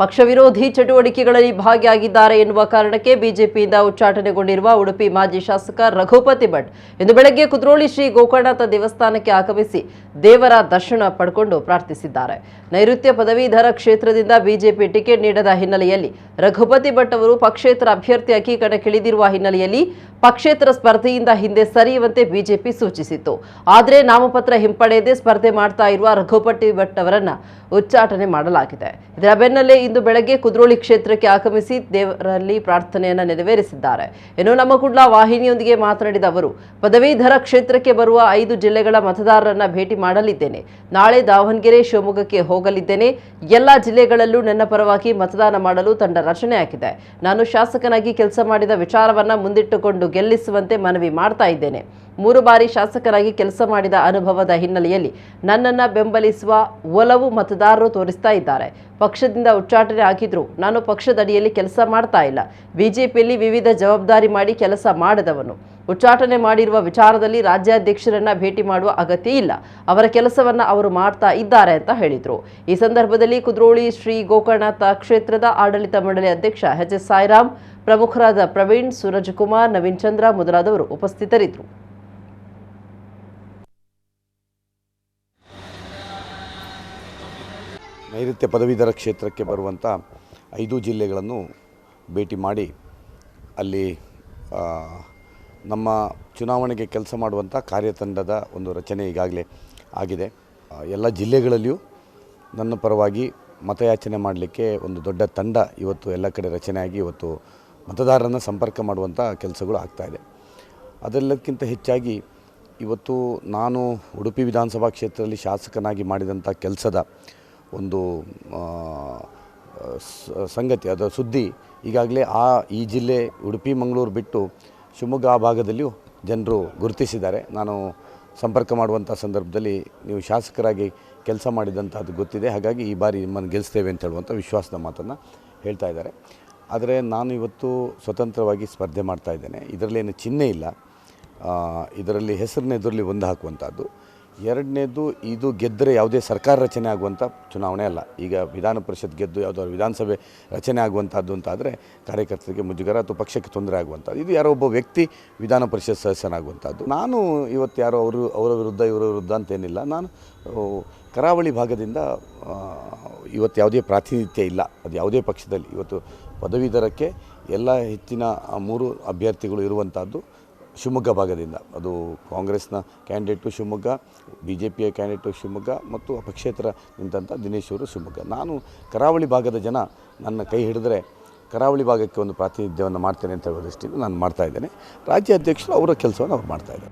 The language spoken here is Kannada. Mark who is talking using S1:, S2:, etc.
S1: ಪಕ್ಷ ವಿರೋಧಿ ಚಟುವಟಿಕೆಗಳಲ್ಲಿ ಭಾಗಿಯಾಗಿದ್ದಾರೆ ಎನ್ನುವ ಕಾರಣಕ್ಕೆ ಬಿಜೆಪಿಯಿಂದ ಉಚ್ಚಾಟನೆಗೊಂಡಿರುವ ಉಡುಪಿ ಮಾಜಿ ಶಾಸಕ ರಘುಪತಿ ಭಟ್ ಇಂದು ಬೆಳಗ್ಗೆ ಕುದ್ರೋಳಿ ಶ್ರೀ ಗೋಕರ್ಣನಾಥ ದೇವಸ್ಥಾನಕ್ಕೆ ಆಗಮಿಸಿ ದೇವರ ದರ್ಶನ ಪಡ್ಕೊಂಡು ಪ್ರಾರ್ಥಿಸಿದ್ದಾರೆ. ನೈಋತ್ಯ ಪದವೀಧರ ಕ್ಷೇತ್ರದಿಂದ ಬಿಜೆಪಿ ಟಿಕೆಟ್ ನೀಡದ ಹಿನ್ನೆಲೆಯಲ್ಲಿ ರಘುಪತಿ ಭಟ್ ಅವರು ಪಕ್ಷೇತರ ಅಭ್ಯರ್ಥಿಯಾಗಿ ಕಣಕ್ಕಿಳಿದಿರುವ ಹಿನ್ನೆಲೆಯಲ್ಲಿ ಪಕ್ಷೇತರ ಸ್ಪರ್ಧೆಯಿಂದ ಹಿಂದೆ ಸರಿಯುವಂತೆ ಬಿಜೆಪಿ ಸೂಚಿಸಿತ್ತು. ಆದರೆ ನಾಮಪತ್ರ ಹಿಂಪಡೆಯದೆ ಸ್ಪರ್ಧೆ ಮಾಡ್ತಾ ಇರುವ ರಘುಪತಿ ಭಟ್ ಅವರನ್ನ ಉಚ್ಚಾಟನೆ ಮಾಡಲಾಗಿದೆ. ಇದರ ಬೆನ್ನಲ್ಲೇ ಇಂದು ಬೆಳಗ್ಗೆ ಕುದ್ರೋಳಿ ಕ್ಷೇತ್ರಕ್ಕೆ ಆಗಮಿಸಿ ದೇವರಲ್ಲಿ ಪ್ರಾರ್ಥನೆಯನ್ನು ನೆರವೇರಿಸಿದ್ದಾರೆ. ಇನ್ನು ನಮ್ಮ ಕುಡ್ಲ ವಾಹಿನಿಯೊಂದಿಗೆ ಮಾತನಾಡಿದ ಅವರು, ಪದವೀಧರ ಕ್ಷೇತ್ರಕ್ಕೆ ಬರುವ ಐದು ಜಿಲ್ಲೆಗಳ ಮತದಾರರನ್ನ ಭೇಟಿ ಮಾಡಲಿದ್ದೇನೆ. ನಾಳೆ ದಾವಣಗೆರೆ, ಶಿವಮೊಗ್ಗಕ್ಕೆ ಹೋಗಲಿದ್ದೇನೆ. ಎಲ್ಲ ಜಿಲ್ಲೆಗಳಲ್ಲೂ ನನ್ನ ಪರವಾಗಿ ಮತದಾನ ಮಾಡಲು ತಂಡ ರಚನೆಯಾಗಿದೆ ನಾನು ಶಾಸಕನಾಗಿ ಕೆಲಸ ಮಾಡಿದ ವಿಚಾರವನ್ನ ಮುಂದಿಟ್ಟುಕೊಂಡು ಗೆಲ್ಲಿಸುವಂತೆ ಮನವಿ ಮಾಡ್ತಾ ಇದ್ದೇನೆ. ಮೂರು ಬಾರಿ ಶಾಸಕರಾಗಿ ಕೆಲಸ ಮಾಡಿದ ಅನುಭವದ ಹಿನ್ನೆಲೆಯಲ್ಲಿ ನನ್ನನ್ನು ಬೆಂಬಲಿಸುವ ಒಲವು ಮತದಾರರು ತೋರಿಸ್ತಾ ಇದ್ದಾರೆ. ಪಕ್ಷದಿಂದ ಉಚ್ಚಾಟನೆ ಆಗಿದ್ರು ನಾನು ಪಕ್ಷದಡಿಯಲ್ಲಿ ಕೆಲಸ ಮಾಡ್ತಾ ಇಲ್ಲ. ಬಿಜೆಪಿಯಲ್ಲಿ ವಿವಿಧ ಜವಾಬ್ದಾರಿ ಮಾಡಿ ಕೆಲಸ ಮಾಡದವನು. ಉಚ್ಚಾಟನೆ ಮಾಡಿರುವ ವಿಚಾರದಲ್ಲಿ ರಾಜ್ಯಾಧ್ಯಕ್ಷರನ್ನ ಭೇಟಿ ಮಾಡುವ ಅಗತ್ಯ ಇಲ್ಲ. ಅವರ ಕೆಲಸವನ್ನ ಅವರು ಮಾಡ್ತಾ ಇದ್ದಾರೆ ಅಂತ ಹೇಳಿದರು. ಈ ಸಂದರ್ಭದಲ್ಲಿ ಕುದ್ರೋಳಿ ಶ್ರೀ ಗೋಕರ್ಣನಾಥ ಕ್ಷೇತ್ರದ ಆಡಳಿತ ಮಂಡಳಿ ಅಧ್ಯಕ್ಷ ಎಚ್ ಎಸ್ ಸಾಯಿರಾಮ್, ಪ್ರಮುಖರಾದ ಪ್ರವೀಣ್, ಸೂರಜ್ ಕುಮಾರ್, ನವೀನ್ ಚಂದ್ರ ಮೊದಲಾದವರು ಉಪಸ್ಥಿತರಿದ್ದರು.
S2: ನೈಋತ್ಯ ಪದವೀಧರ ಕ್ಷೇತ್ರಕ್ಕೆ ಬರುವಂಥ ಐದು ಜಿಲ್ಲೆಗಳನ್ನು ಭೇಟಿ ಮಾಡಿ ಅಲ್ಲಿ ನಮ್ಮ ಚುನಾವಣೆಗೆ ಕೆಲಸ ಮಾಡುವಂಥ ಕಾರ್ಯತಂಡದ ಒಂದು ರಚನೆ ಈಗಾಗಲೇ ಆಗಿದೆ. ಎಲ್ಲ ಜಿಲ್ಲೆಗಳಲ್ಲಿಯೂ ನನ್ನ ಪರವಾಗಿ ಮತಯಾಚನೆ ಮಾಡಲಿಕ್ಕೆ ಒಂದು ದೊಡ್ಡ ತಂಡ ಇವತ್ತು ಎಲ್ಲ ಕಡೆ ರಚನೆಯಾಗಿ ಇವತ್ತು ಮತದಾರರನ್ನು ಸಂಪರ್ಕ ಮಾಡುವಂಥ ಕೆಲಸಗಳು ಆಗ್ತಾಯಿದೆ ಅದೆಲ್ಲಕ್ಕಿಂತ ಹೆಚ್ಚಾಗಿ ಇವತ್ತು ನಾನು ಉಡುಪಿ ವಿಧಾನಸಭಾ ಕ್ಷೇತ್ರದಲ್ಲಿ ಶಾಸಕನಾಗಿ ಮಾಡಿದಂಥ ಕೆಲಸದ ಒಂದು ಸಂಗತಿ ಅದರ ಸುದ್ದಿ. ಈಗಾಗಲೇ ಆ, ಈ ಜಿಲ್ಲೆ, ಉಡುಪಿ, ಮಂಗಳೂರು ಬಿಟ್ಟು ಶಿವಮೊಗ್ಗ ಆ ಭಾಗದಲ್ಲಿಯೂ ಜನರು ಗುರುತಿಸಿದ್ದಾರೆ. ನಾನು ಸಂಪರ್ಕ ಮಾಡುವಂಥ ಸಂದರ್ಭದಲ್ಲಿ ನೀವು ಶಾಸಕರಾಗಿ ಕೆಲಸ ಮಾಡಿದಂಥದ್ದು ಗೊತ್ತಿದೆ. ಹಾಗಾಗಿ ಈ ಬಾರಿ ನಿಮ್ಮನ್ನು ಗೆಲ್ಲಿಸ್ತೇವೆ ಅಂತ ಹೇಳುವಂಥ ವಿಶ್ವಾಸದ ಮಾತನ್ನು ಹೇಳ್ತಾ ಇದ್ದಾರೆ. ಆದರೆ ನಾನು ಇವತ್ತು ಸ್ವತಂತ್ರವಾಗಿ ಸ್ಪರ್ಧೆ ಮಾಡ್ತಾ ಇದ್ದೇನೆ. ಇದರಲ್ಲೇನು ಚಿಹ್ನೆ ಇಲ್ಲ. ಇದರಲ್ಲಿ ಹೆಸರಿನ ಎದುರಲ್ಲಿ ಒಂದು ಹಾಕುವಂಥದ್ದು ಎರಡನೇದು ಇದು ಗೆದ್ದರೆ ಯಾವುದೇ ಸರ್ಕಾರ ರಚನೆ ಆಗುವಂಥ ಚುನಾವಣೆ ಅಲ್ಲ. ಈಗ ವಿಧಾನ ಪರಿಷತ್ ಗೆದ್ದು ಯಾವುದಾದ್ರು ವಿಧಾನಸಭೆ ರಚನೆ ಆಗುವಂಥದ್ದು ಅಂತ ಆದರೆ ಕಾರ್ಯಕರ್ತರಿಗೆ ಮುಜುಗರ ಅಥವಾ ಪಕ್ಷಕ್ಕೆ ತೊಂದರೆ ಆಗುವಂಥದ್ದು. ಇದು ಯಾರೋ ಒಬ್ಬ ವ್ಯಕ್ತಿ ವಿಧಾನ ಪರಿಷತ್ ಸದಸ್ಯನಾಗುವಂಥದ್ದು. ನಾನು ಇವತ್ತು ಯಾರೋ ಅವರು, ಅವರ ವಿರುದ್ಧ, ಇವರ ವಿರುದ್ಧ ಅಂತೇನಿಲ್ಲ. ನಾನು ಕರಾವಳಿ ಭಾಗದಿಂದ ಇವತ್ತು ಯಾವುದೇ ಪ್ರಾತಿನಿಧ್ಯ ಇಲ್ಲ. ಅದು ಯಾವುದೇ ಪಕ್ಷದಲ್ಲಿ. ಇವತ್ತು ಪದವೀಧರಕ್ಕೆ ಎಲ್ಲ ಹೆಚ್ಚಿನ ಮೂರು ಅಭ್ಯರ್ಥಿಗಳು ಇರುವಂಥದ್ದು ಶಿವಮೊಗ್ಗ ಭಾಗದಿಂದ. ಅದು ಕಾಂಗ್ರೆಸ್ನ ಕ್ಯಾಂಡಿಡೇಟು ಶಿವಮೊಗ್ಗ ಬಿ ಜೆ ಪಿಯ ಕ್ಯಾಂಡಿಡೇಟು ಶಿವಮೊಗ್ಗ ಮತ್ತು ಪಕ್ಷೇತರ ನಿಂತಂಥ ದಿನೇಶ್ ಅವರು ಶಿವಮೊಗ್ಗ. ನಾನು ಕರಾವಳಿ ಭಾಗದ ಜನ, ನನ್ನ ಕೈ ಹಿಡಿದ್ರೆ ಕರಾವಳಿ ಭಾಗಕ್ಕೆ ಒಂದು ಪ್ರಾತಿನಿಧ್ಯವನ್ನು ಮಾಡ್ತೇನೆ ಅಂತ ಹೇಳೋ ದೃಷ್ಟಿಯಿಂದ ನಾನು ಮಾಡ್ತಾ ಇದ್ದೇನೆ. ರಾಜ್ಯ ಅಧ್ಯಕ್ಷರು ಅವರ ಕೆಲಸವನ್ನು ಅವ್ರು ಮಾಡ್ತಾ ಇದ್ದಾರೆ.